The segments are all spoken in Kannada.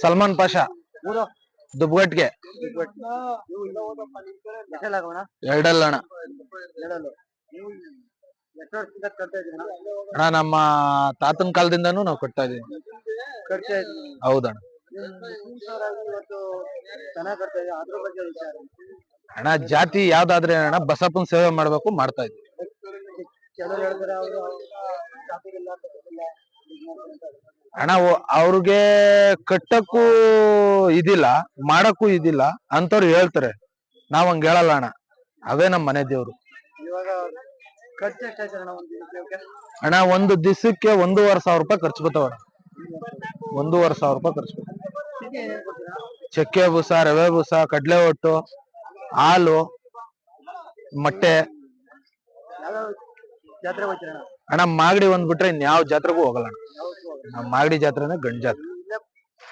ಸಲ್ಮಾನ್ ಪಾಷಾ. ದುಬ್ಗಟ್ಗೆ. ಎರಡಲ್ಲ ಅಣ್ಣ. ಅಣ್ಣ ನಮ್ಮ ತಾತನ ಕಾಲದಿಂದನೂ ನಾವು ಕೊಡ್ತಾ ಇದೀವಿ ಹೌದಣ್ಣ. ಅಣ್ಣ ಜಾತಿ ಯಾವ್ದಾದ್ರೆ ಅಣ್ಣ ಬಸಪ್ಪನ ಸೇವೆ ಮಾಡ್ಬೇಕು ಮಾಡ್ತಾ ಇದ್ವಿ ಅಣ್ಣ ಅವ್ರಿಗೆ ಕಟ್ಟಕ್ಕೂ ಇದಿಲ್ಲ ಮಾಡಕ್ಕೂ ಇದಿಲ್ಲ ಅಂತವ್ರು ಹೇಳ್ತಾರೆ. ನಾವ್ ಹಂಗ ಹೇಳಲ್ಲ ಅಣ್ಣ. ಅವೇ ನಮ್ಮ ಮನೆ ದೇವ್ರು. ಇವಾಗ ಖರ್ಚು ಎಷ್ಟಾಯ್ತು ಅಣ್ಣ ಒಂದು ದಿನಕ್ಕೆ ಅಣ್ಣ ಒಂದು ದಿವಸಕ್ಕೆ ಒಂದೂವರೆ ಸಾವಿರ ರೂಪಾಯಿ ಖರ್ಚು ಬರ್ತಾವ ಒಂದೂವರೆ ಸಾವಿರ ರೂಪಾಯಿ ಖರ್ಚು ಬರ್ತಾವ ಇದಕ್ಕೆ ಏನೇನ್ ಕೊಡ್ತೀರಾ? ಚಕ್ಕೆ ಬೂಸ ರವೆ ಬೂಸ ಕಡ್ಲೆ ಒಟ್ಟು ಹಾಲು ಮೊಟ್ಟೆ. ಯಾವ್ಯಾವ ಜಾತ್ರೆ ಅಣ್ಣ? ಮಾಗಡಿ ಒಂದ್ ಬಿಟ್ರೆ ಇನ್ಯಾವ ಜಾತ್ರೆಗೂ ಹೋಗಲ್ಲ ಅಣ್ಣ. ಜಾತ್ರೆ. ಮಾಗಡಿ ಜಾತ್ರೆನೇ ಗಂಡ್ ಜಾತ್ರೆ.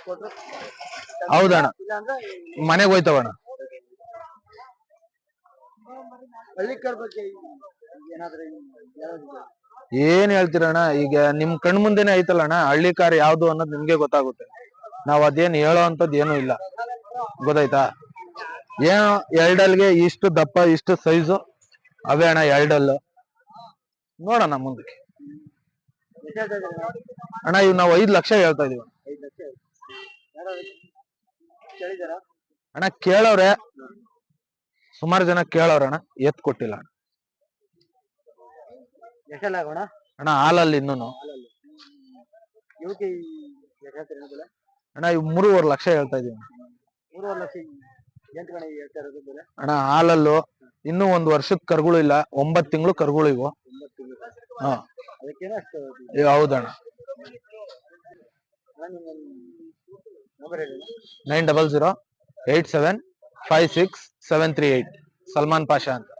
ಕೊಟ್ರು ಹೌದಣ್ಣ ಇಲ್ಲ ಅಂದ್ರೆ ಮನೆಗೆ ಹೋಯ್ತವಣ್ಣ ಹಳ್ಳಿಕರ್ ಬಗ್ಗೆ ಏನಾದ್ರೆ ಏನ್ ಹೇಳ್ತೀರಣ್ಣ ಈಗ ನಿಮ್ ಕಣ್ ಮುಂದೆನೆ ಐತಲ್ಲ ಅಣ್ಣ ಹಳ್ಳಿ ಕಾರ್ ಯಾವ್ದು ಅನ್ನೋದು ನಿಮ್ಗೆ ಗೊತ್ತಾಗುತ್ತೆ. ನಾವ್ ಅದೇನ್ ಹೇಳೋ ಅಂತದ್ ಏನೂ ಇಲ್ಲ. ಗೊತ್ತಾಯ್ತಾ? ಏನೋ ಎರಡಲ್ಗೆ ಇಷ್ಟು ದಪ್ಪ ಇಷ್ಟು ಸೈಜು. ಅವೇ ಅಣ್ಣ ಎರಡಲ್ಲು. ನೋಡೋಣ ಮುಂದಕ್ಕೆ. ಅಣ್ಣ ಇವ್ ನಾವು ಐದ್ ಲಕ್ಷ ಹೇಳ್ತಾ ಇದೀವಿ. ಅಣ್ಣ ಕೇಳವ್ರೆ ಸುಮಾರು ಜನ ಕೇಳೋರ ಅಣ್ಣ ಎತ್ ಕೊಟ್ಟಿಲ್ಲ. ಅಣ್ಣ ಹಾಲಲ್ಲಿ ಇನ್ನೂನು. ಅಣ್ಣ ಇವ್ ಮೂರುವರೆ ಲಕ್ಷ ಹೇಳ್ತಾ ಇದೀವಿ ಅಣ್ಣ. ಹಾಲಲ್ಲು ಇನ್ನೂ ಒಂದ್ ವರ್ಷದ ಕರ್ಗಳು ಇಲ್ಲ ಒಂಬತ್ ತಿಂಗಳು ಕರ್ಗಳು ಇವು. ಒಂಬತ್ತು ತಿಂಗಳು ಹಾ. ಇವ್ ಹೌದಣ್ಣ. Nine double zero eight seven five six seven three eight. Salman Pasha ಅಂತ